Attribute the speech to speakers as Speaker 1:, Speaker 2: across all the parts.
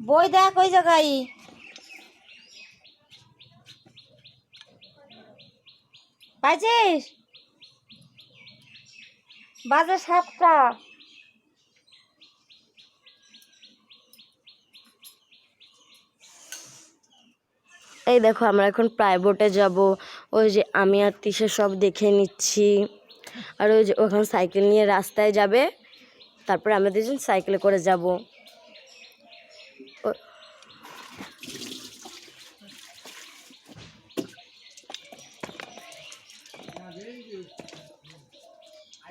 Speaker 1: বই দেখ ওই জায়গায়। পাইছিস বাজে সাতটা।
Speaker 2: এই দেখো, আমরা এখন প্রাইভেটে যাব। ওই যে আমি আর তিশা সব দেখে নিচ্ছি। আর ওই যে ওখানে সাইকেল নিয়ে রাস্তায় যাবে। তারপরে আমরা দুজন সাইকেলে করে যাব।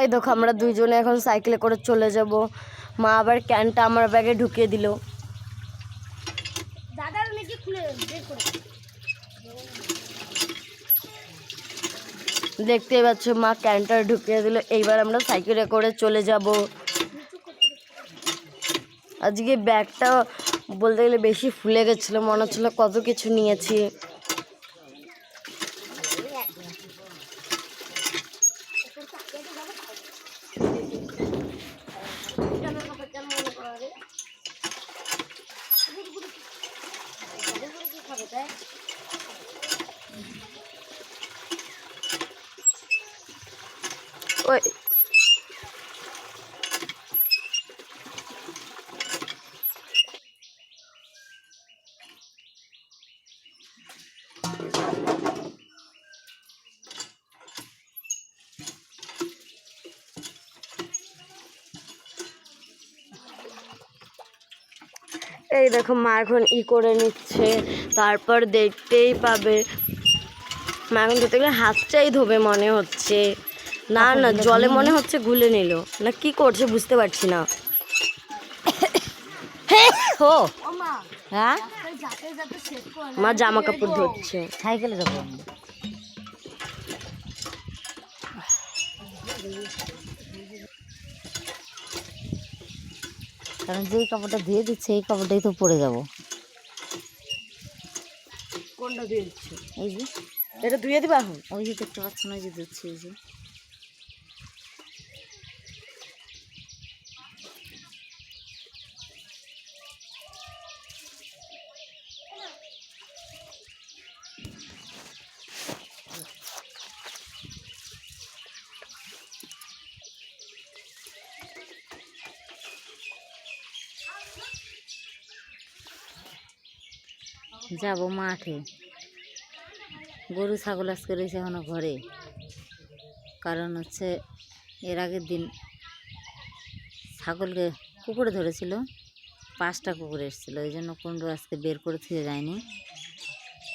Speaker 2: এই দেখো আমরা দুইজনে এখন সাইকেলে করে চলে যাব। মা আবার ক্যানটা আমার ব্যাগে ঢুকিয়ে দিল।
Speaker 3: দাদার নাকি খুলে বের করে
Speaker 2: দেখতেই পাচ্ছ মা ক্যানটা ঢুকিয়ে দিল। এইবার আমরা সাইকেলে করে চলে যাব। আজকে ব্যাগটা বলতে গেলে বেশি ফুলে গেছিল মনে হচ্ছিল কত কিছু নিয়েছি। এই দেখো মা এখন ই করে নিচ্ছে তারপর দেখতেই পাবে। মা এখন ধরতে গেলে হাতটাই ধোবে মনে হচ্ছে। না না জলে মনে হচ্ছে গুলে নিল। না কি করছে বুঝতে পারছি না।
Speaker 1: হ্যাঁ?
Speaker 3: তাই যাতে যাতে সেট করে
Speaker 2: মা জামা কাপড় ধরছে।
Speaker 1: সাইকেলে যাব কারণ যেই কাপড়টা ধুয়ে দিচ্ছে এই কাপড়টাই তো পরে যাব।
Speaker 2: কোনটা দিয়ে দিচ্ছে?
Speaker 1: এই যে।
Speaker 2: এটা ধুয়ে দিবা এখন?
Speaker 1: ওই যে দেখতে পাচ্ছ না ওই যে দিচ্ছে এই যে। যাব মাঠে। গরু, ছাগল আজকে রয়েছে এখনও ঘরে। কারণ হচ্ছে এর আগের দিন ছাগলকে কুকুরে ধরেছিল, পাঁচটা কুকুর এসেছিল। ওই জন্য কুণ্ডু আজকে বের করে থেকে যায়নি।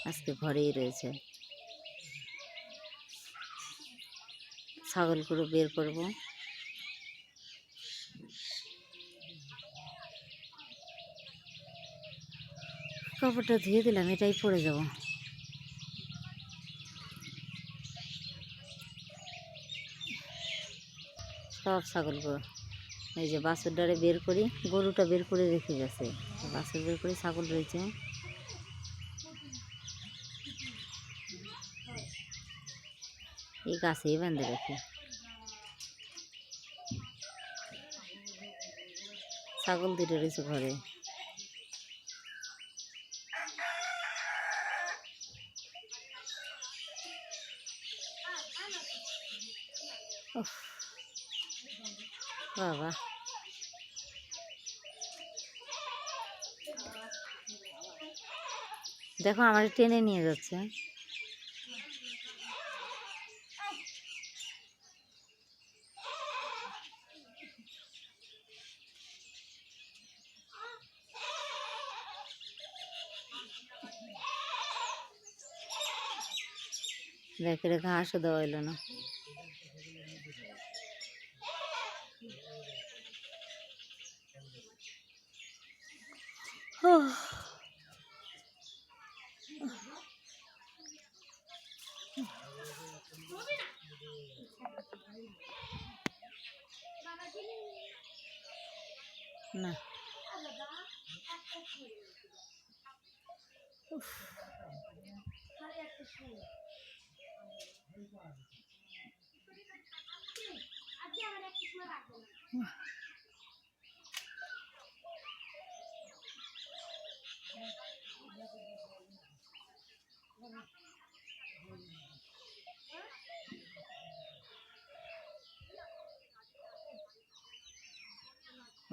Speaker 1: আজকে ঘরেই রয়েছে। ছাগলগুলো বের করব। কাপড়টা ধুয়ে দিলাম, এটাই পরে যাব। সব ছাগলগুলো এই যে বাছুর ডারে বের করি, গরুটা বের করে রেখে গেছে। বাছুর বের করে ছাগল রয়েছে। এই গাছেই বেঁধে রাখি। ছাগল দুটো রয়েছে ঘরে। বাবা। দেখো আমার টেনে নিয়ে যাচ্ছে। দেখে ঘাসও দেওয়া এলো না। না।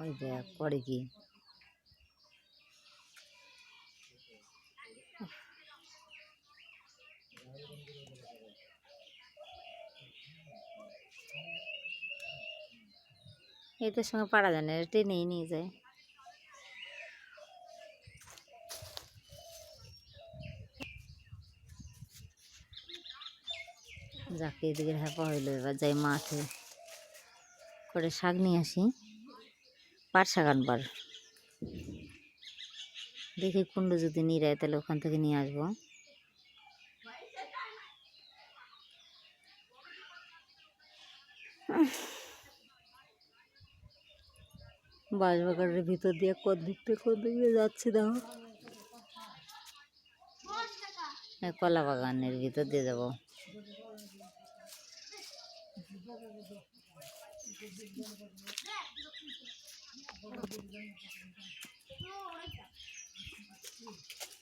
Speaker 1: ওই দেখ পরে কি এটার সঙ্গে পারা যায় না টেনেই নিয়ে যায়। যাকে, এদিকে হ্যাপা হইল এবার যাই মাঠে করে শাক নিয়ে আসি। পাট শাক আনবার দেখি কুণ্ড যদি নিরায় তাহলে ওখান থেকে নিয়ে আসব। বাঁশবাগানের ভিতর দিয়ে কোন দিক থেকে কোন দিক যাচ্ছি দেখো। কলা বাগানের ভিতর দিয়ে যাব।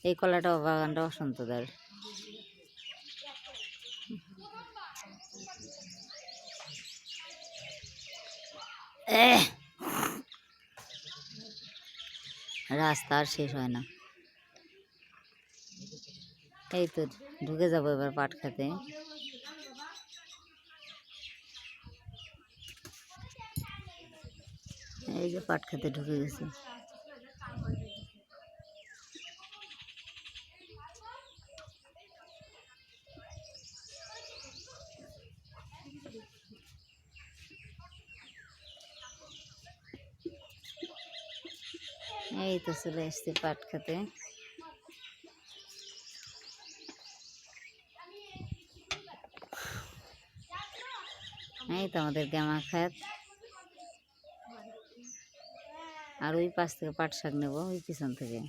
Speaker 1: এই কলাটা বাগানটা বসন্তদার এহ! রাস্তা আর শেষ হয় না। এই তো ঢুকে যাব এবার পাট খেতে। এই যে পাট খাতে ঢুকে গেছে। এই তো চলে এসছি পাট খেতে। এই তো আমাদের গ্যামা খাত আর ওই পাশ থেকে পাট শাক নেব, ওই পিছন থেকে।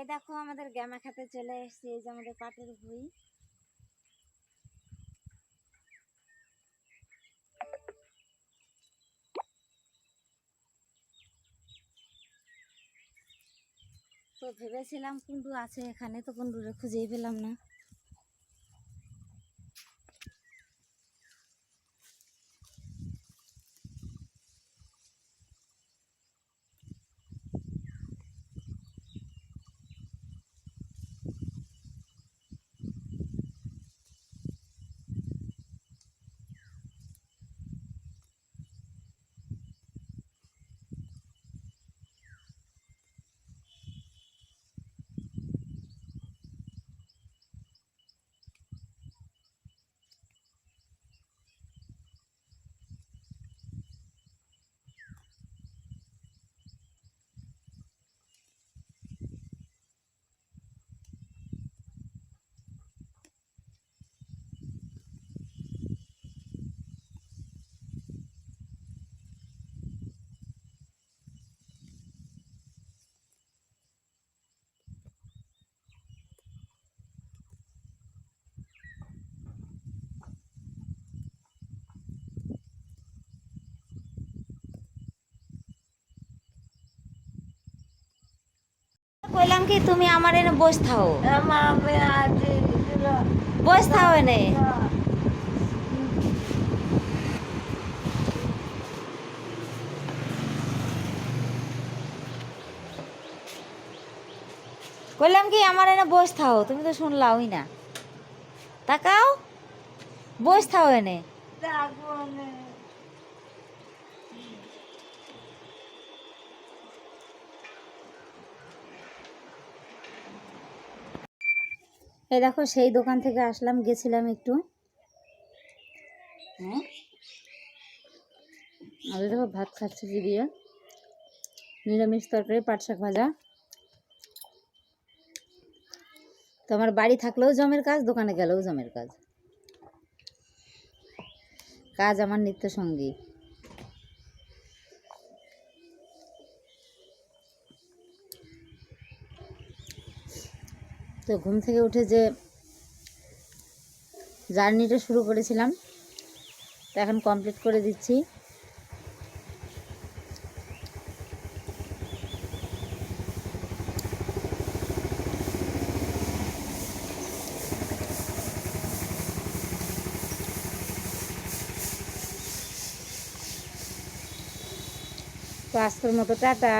Speaker 1: এই দেখো আমাদের গ্যামা খাতে চলে এসেছি, এই যে আমাদের পাটের ভুই। তো ভেবেছিলাম কুন্ডু আছে এখানে, তো কুন্ডুরে খুঁজেই পেলাম না। কইলাম কি তুমি আমার এনে বস থাও। বস থাও এনে। কইলাম কি আমার এনে বস থাও তুমি তো শুনলাওই না। তাকাও। বস থাও এনে। এই দেখো, সেই দোকান থেকে আসলাম, গেছিলাম একটু। হ্যাঁ? আর দেখো, ভাত খাচ্ছি কি দিয়ে? নিরামিষ তরকারি, পাট শাক ভাজা। তো আমার বাড়ি থাকলেও জমের কাজ, দোকানে গেলেও জমের কাজ। কাজ আমার নিত্য সঙ্গী। তো ঘুম থেকে উঠে যে জার্নিটা শুরু করেছিলাম, তো এখন কমপ্লিট করে দিচ্ছি। তো আজকের মতো টাটা।